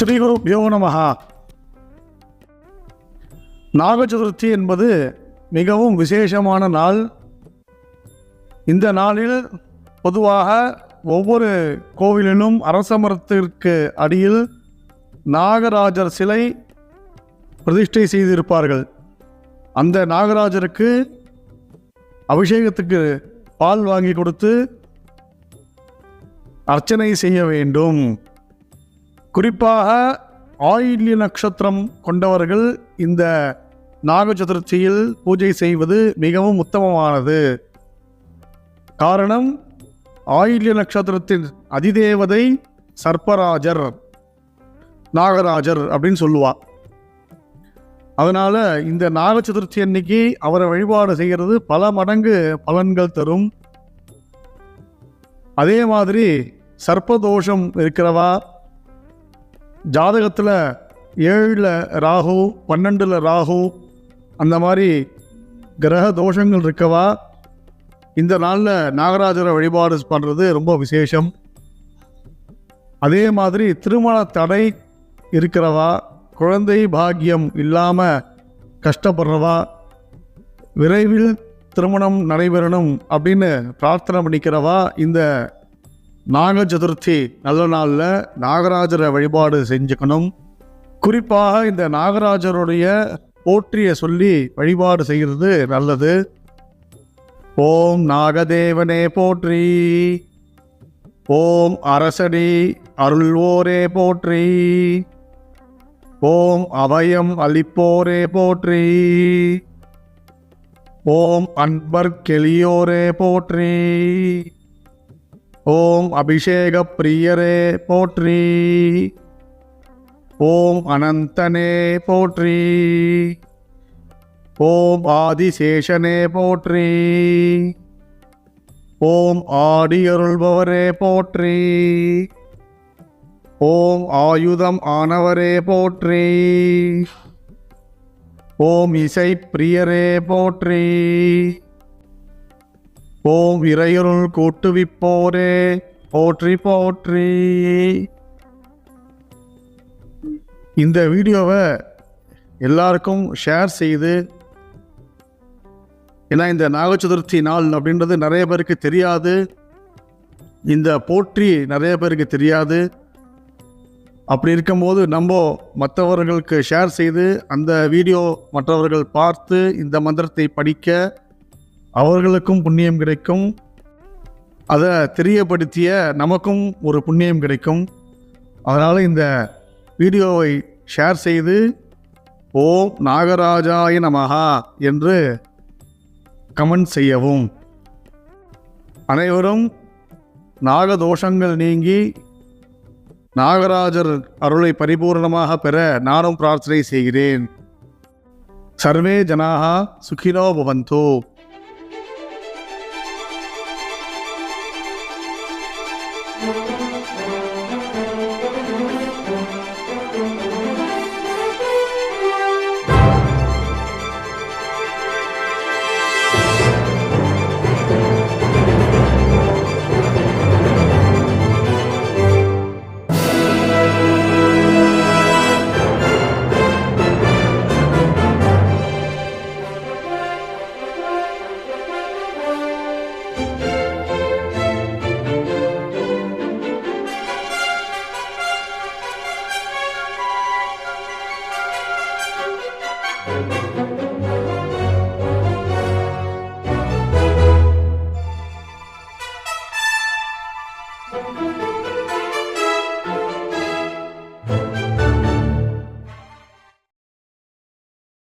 ஸ்ரீகுருப்யோ நமஹா. நாக சதுர்த்தி என்பது மிகவும் விசேஷமான நாள். இந்த நாளில் பொதுவாக ஒவ்வொரு கோவிலிலும் அரச மரத்திற்கு அடியில் நாகராஜர் சிலை பிரதிஷ்டை செய்திருப்பார்கள். அந்த நாகராஜருக்கு அபிஷேகத்துக்கு பால் வாங்கி கொடுத்து அர்ச்சனை செய்ய வேண்டும். குறிப்பாக ஆயில்ய நட்சத்திரம் கொண்டவர்கள் இந்த நாக சதுர்த்தியில் பூஜை செய்வது மிகவும் உத்தமமானது. காரணம் ஆயில்ய நட்சத்திரத்தின் அதிதேவதை சர்ப்பராஜர் நாகராஜர் அப்படின்னு சொல்லுவார் அதனால் இந்த நாக சதுர்த்தி அன்னைக்கு அவரை வழிபாடு செய்கிறது பல மடங்கு பலன்கள் தரும். அதே மாதிரி சர்ப்பதோஷம் இருக்கிறவா ஜாதகத்தில் ஏழில் ராகு பன்னெண்டில் ராகு அந்த மாதிரி கிரக தோஷங்கள் இருக்கவா? இந்த நாளில் நாகராஜரை வழிபாடு பண்ணுறது ரொம்ப விசேஷம். அதே மாதிரி திருமண தடை இருக்கிறவா? குழந்தை பாக்கியம் இல்லாமல் கஷ்டப்படுறவா? விரைவில் திருமணம் நடைபெறணும் அப்படின்னு பிரார்த்தனை பண்ணிக்கிறவா? இந்த நாக சதுர்த்தி நல்ல நாளில் நாகராஜரை வழிபாடு செஞ்சுக்கணும். குறிப்பாக இந்த நாகராஜருடைய போற்றிய சொல்லி வழிபாடு செய்கிறது நல்லது. ஓம் நாகதேவனே போற்றி. ஓம் அரசடி அருள்வோரே போற்றி. ஓம் அபயம் அளிப்போரே போற்றி. ஓம் அன்பர் கெளியோரே போற்றி. ஓம் அபிஷேக பிரியரே போற்றி. ஓம் அனந்தனே போற்றி. ஓம் ஆதிசேஷனே போற்றி. ஓம் ஆடியருள்பவரே போற்றி. ஓம் ஆயுதம் ஆனவரே போற்றி. ஓம் இசை பிரியரே போற்றி. ஓம் இறையருள் கூட்டுவிப்போரே. போற்றி போற்றி. இந்த வீடியோவை எல்லாருக்கும் ஷேர் செய்து ஏன்னா இந்த நாக சதுர்த்தி நாள் அப்படின்றது நிறைய பேருக்கு தெரியாது. இந்த போற்றி நிறைய பேருக்கு தெரியாது. அப்படி இருக்கும்போது நம்ம மற்றவர்களுக்கு ஷேர் செய்து அந்த வீடியோ மற்றவர்கள் பார்த்து இந்த மந்திரத்தை படிக்க அவர்களுக்கும் புண்ணியம் கிடைக்கும். அதை தெரியப்படுத்திய நமக்கும் ஒரு புண்ணியம் கிடைக்கும். அதனால் இந்த வீடியோவை ஷேர் செய்து ஓம் நாகராஜாய நமகா என்று கமெண்ட் செய்யவும். அனைவரும் நாகதோஷங்கள் நீங்கி நாகராஜர் அருளை பரிபூர்ணமாக பெற நானும் பிரார்த்தனை செய்கிறேன். சர்வே ஜனாகா சுகினோ பவந்தோ.